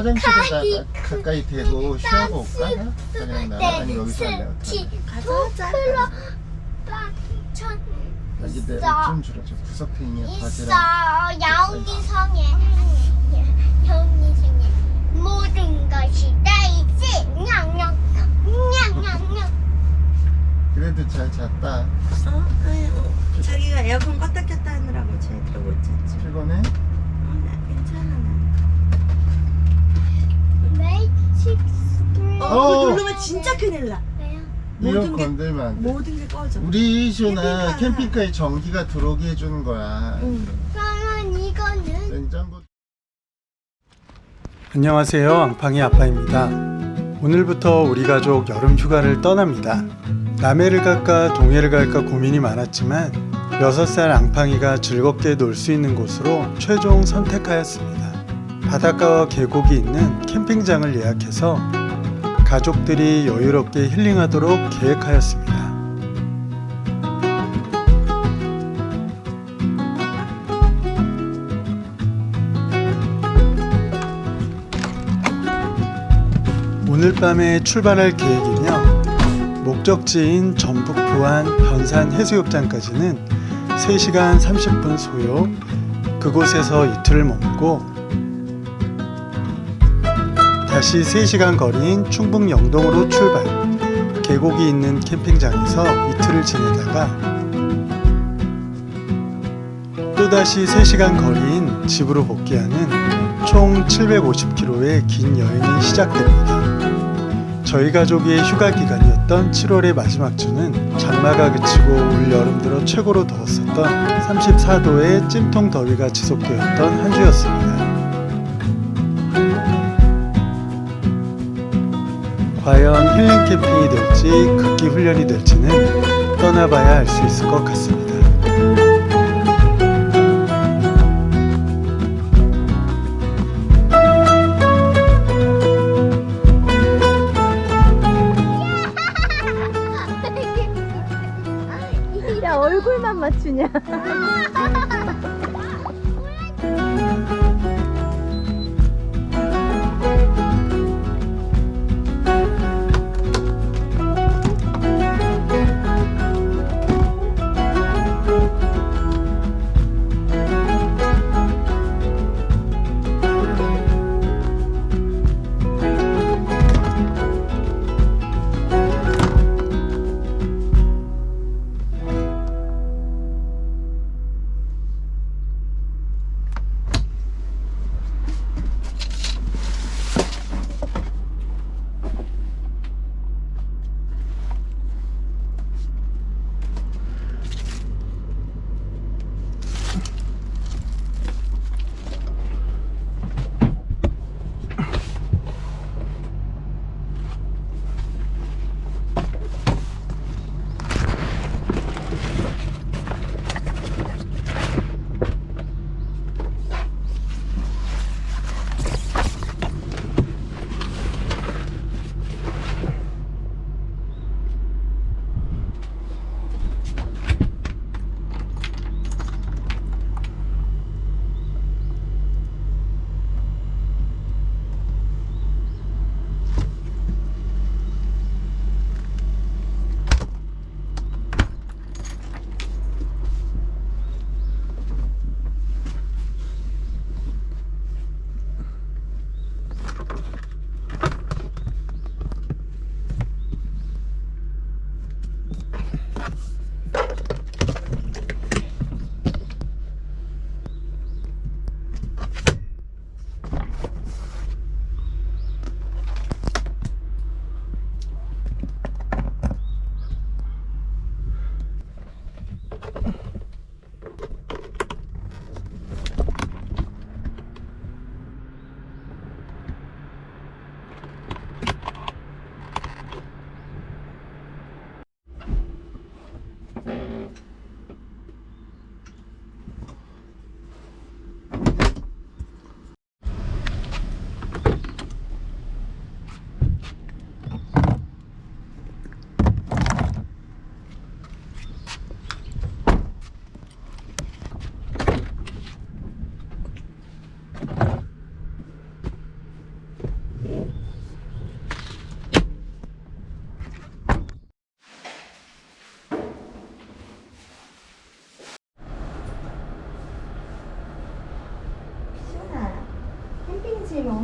화장실에다 가 가까이 대고 쉬하고 올까? 그냥 나랑 여기서 할래 가자, 어떡할래? 가자. 아기들 있어. 좀 줄여줘 구석탱이에 있어 바지랑 야옹이 성에 야옹이 성에 모든 것이 다 있지 냥냥 냥냥냥 그래도 잘 잤다 어? 아유, 자기가 에어컨 껐다 켰다 하느라고 제대로 못 잤지. 피곤해? 어, 나 괜찮아. 나. 진짜 큰일 나. 왜요? 이거 모든 게- 건들면 안 돼 모든 게 꺼져. 우리 시오나 캠핑카. 캠핑카에 전기가 들어오게 해주는 거야 응. 그러면 이거는 냉장고 안녕하세요. 앙팡이 아빠입니다. 오늘부터 우리 가족 여름 휴가를 떠납니다. 남해를 갈까 동해를 갈까 고민이 많았지만 6살 앙팡이가 즐겁게 놀 수 있는 곳으로 최종 선택하였습니다. 바닷가와 계곡이 있는 캠핑장을 예약해서 가족들이 여유롭게 힐링하도록 계획하였습니다. 오늘 밤에 출발할 계획이며 목적지인 전북 부안 변산 해수욕장까지는 3시간 30분 소요 그곳에서 이틀을 머물고 다시 3시간 거리인 충북 영동으로 출발 계곡이 있는 캠핑장에서 이틀을 지내다가 또다시 3시간 거리인 집으로 복귀하는 총 750km의 긴 여행이 시작됩니다. 저희 가족의 휴가 기간이었던 7월의 마지막 주는 장마가 그치고 올 여름 들어 최고로 더웠었던 34도의 찜통 더위가 지속되었던 한 주였습니다. 과연 힐링 캠핑이 될지 극기 훈련이 될지는 떠나봐야 알 수 있을 것 같습니다.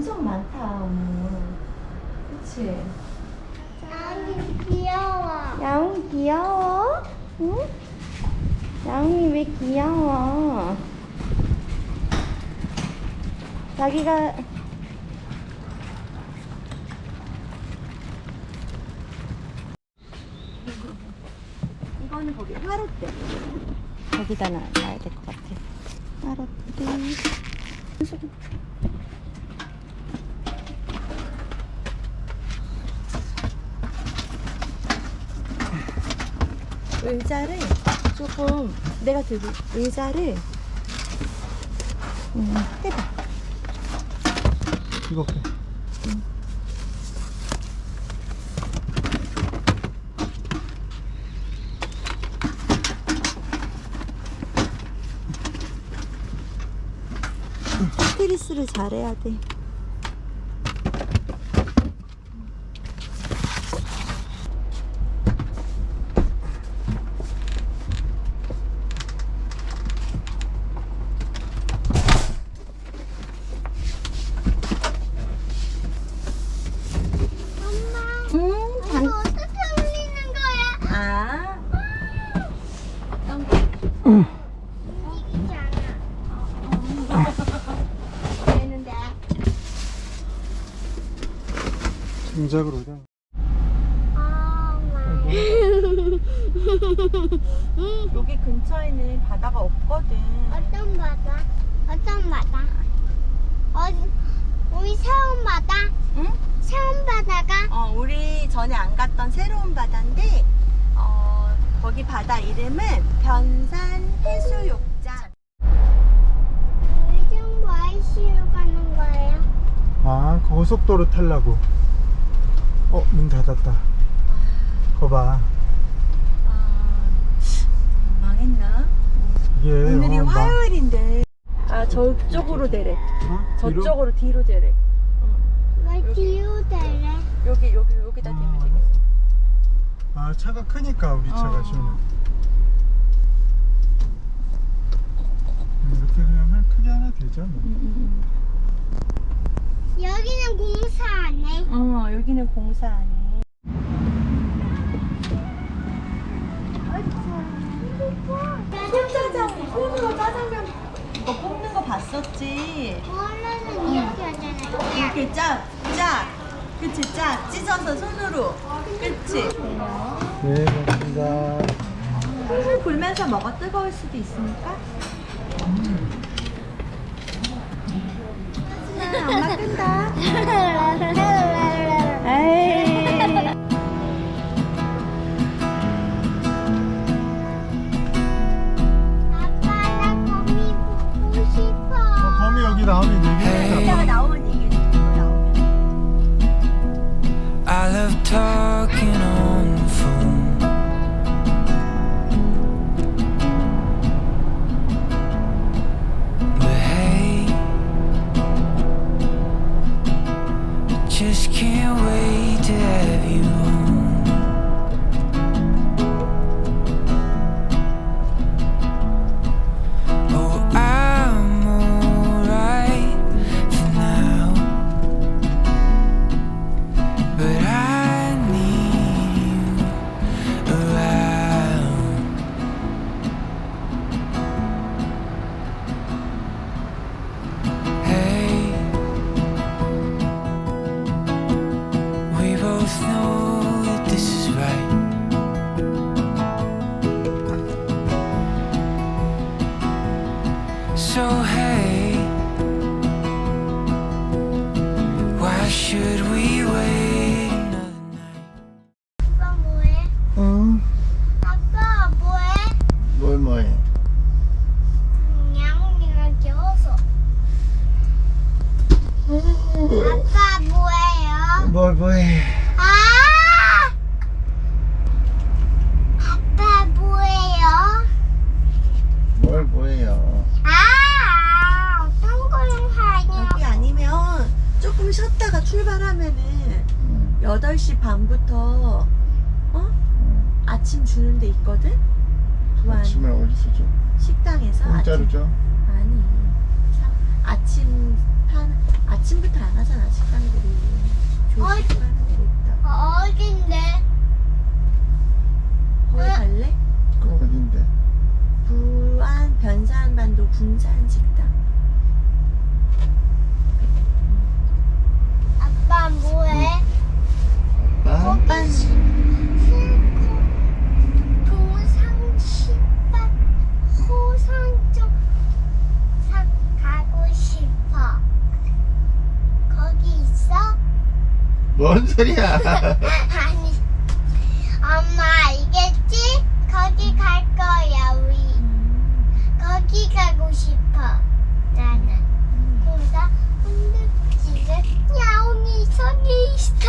엄청 많다 오늘. 그치? 아니 귀여워. 야옹 귀여워? 응? 야옹이 왜 귀여워? 자기가 이거는 거기 화롯대. 거기다 놔- 놔야 될 것 같아. 따로띠. 의자를 조금 내가 들고 의자를 음, 해봐. 이렇게. 스트리스를 잘해야 돼. 엄마. 응, 장, 이거 어떻게 올리는 거야? 아, 움직이지 않아. 되는데. 아, 엄마. 여기 근처에는 바다가 없거든. 어떤 바다? 어떤 바다? 어디? 우리 새운 바다? 응? 새운 바다가? 어, 우리 전에 안 갔던 새로운 바다인데, 어, 거기 바다 이름은 변산 해수욕장. 요즘 와이시로 가는 거예요? 아, 고속도로 타려고. 어, 문 닫았다. 거 봐. 아, 망했나? 이게 오늘이 어, 막- 화요일인데. 아, 저쪽으로 대래. 어? 뒤로? 저쪽으로 뒤로 대래. 왜 뒤로 대래? 여기, 여기, 여기다 대면 되겠어. 아, 차가 크니까 우리 차가 어. 지금. 이렇게 그냥 할- 크게 하나 되죠. 뭐. 여기는 공사 안 해. 어, 여기는 공사 안 해. 손짜장, 손으로 짜장면 이거 뽑는 거 봤었지? 원래는 이렇게 하잖아요. 이렇게 짜, 짜. 그치, 짜. 찢어서 손으로. 그치? 네, 고맙습니다. 술술 불면서 먹어 뜨거울 수도 있으니까. 엄마 끈다. 에이. 아빠 나 거미 보고 싶어. 어, 범이 여기 나오면 얘기해. 이따가 나오면 이게 또 나오면. I love talking so heavy 주는 데 있거든? 부안 아침에 어디서 줘? 식당에서 공짜로 아침 줘? 아니 사- 아침 한 아침부터 안 하잖아 식당들이 조식을 하는 데가 있다 어딘데? 거기 갈래? 그 어딘데? 부안 변산반도 군산 식당 아빠 뭐해? 아? 오빠 동상식반 호상 쪽 사- 가고 싶어. 거기 있어? 뭔 소리야? 아니, 엄마 알겠지? 거기 갈 거야 우리. 거기 가고 싶어. 나는. 그러다 흔들지는 야옹이 성이 있어.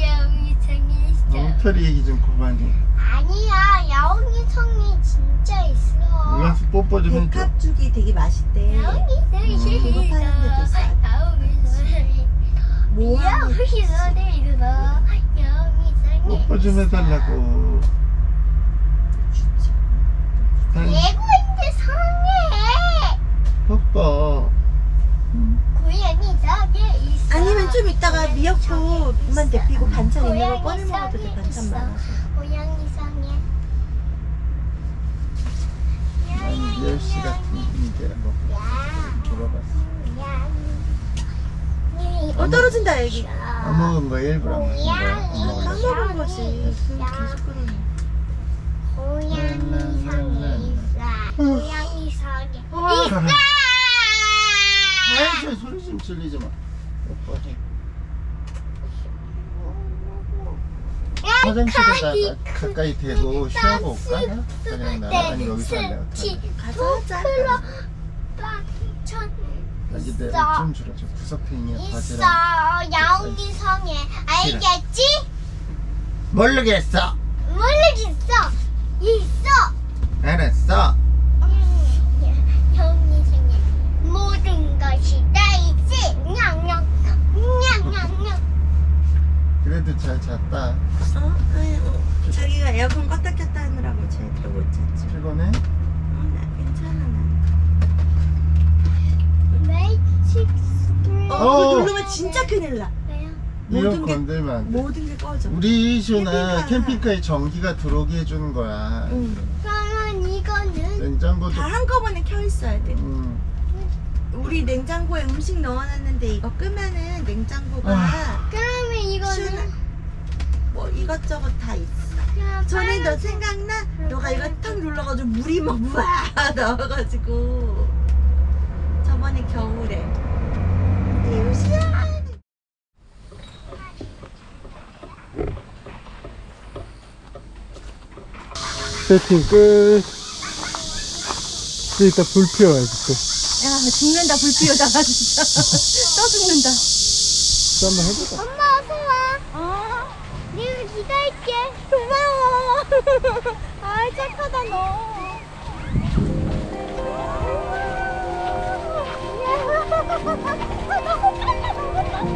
야옹이 성이 있어. 엉터리 얘기 좀 그만해. 아니야, 야옹이 성이 진짜 있어. 이만수 뽀뽀 좀 해줘. 백합죽이 되게 맛있대 야옹이 성이 음, 있어. 파는 데도 있어. 야옹이 성이 있어. 야옹이 성이. 뽀뽀 좀 해달라고. 단 예고인데 성에 뽀뽀. 고양이 성에 있어. 아니면 좀 이따가 미역국만 데피고 반찬 있는 거 꺼내 먹어도 돼 반찬 많아서 고양이. 난 미열씨 같은 인데 뭐 물어봤어. 어 떨어진다 여기 안 먹은 거 일부러 안 먹은 거. 까먹은 거지 그 계속 그러네 고양이 성에 있어. 고양이 성에 어. 있어. 아이 저 소리 좀 질리지 마. 뽀뽀해. 화장실에다가 가까이 대고 올까? 그냥 나 아니 여기서 할래? 가자 빵천 내가 좀 줄여 저 구석탱이에 있어. 바지랑 야옹이 성에 알겠지? 모르겠어. 모르겠어. 있어. 알았어. 야옹이 성에 모든 것이 다 있지. 냥냥 냥냥냥. 그래도 잘 잤다. 어? 아유, 자기가 에어컨 껐다 켰다 하느라고 제대로 못 잤지. 피곤해? 진짜 큰일 나 왜요? 모든 게- 건들면 안 돼. 모든 게 꺼져 우리 쇼나 캠핑카. 캠핑카에 전기가 들어오게 해주는 거야 응. 그러면 이거는 냉장고도 다 한꺼번에 켜 있어야 돼 음. 우리 냉장고에 음식 넣어놨는데 이거 끄면은 냉장고가 아. 그러면 이거는 뭐 이것저것 다 있어 그냥 전에 너. 생각나? 너가 이거 탁 눌러가지고 물이 막 우와 나와가지고 저번에 겨울에 근데 요새 세팅 끝. 이따 불 피워야지 또. 야 죽는다 불 피우다가 진짜 또 죽는다 또 한번 해보자. 엄마 어서 와. 어. 내가 기다릴게. 고마워 아 착하다 너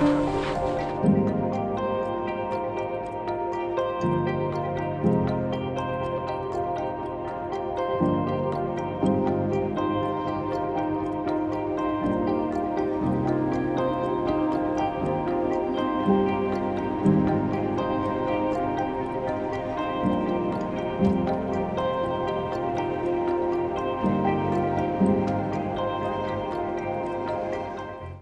아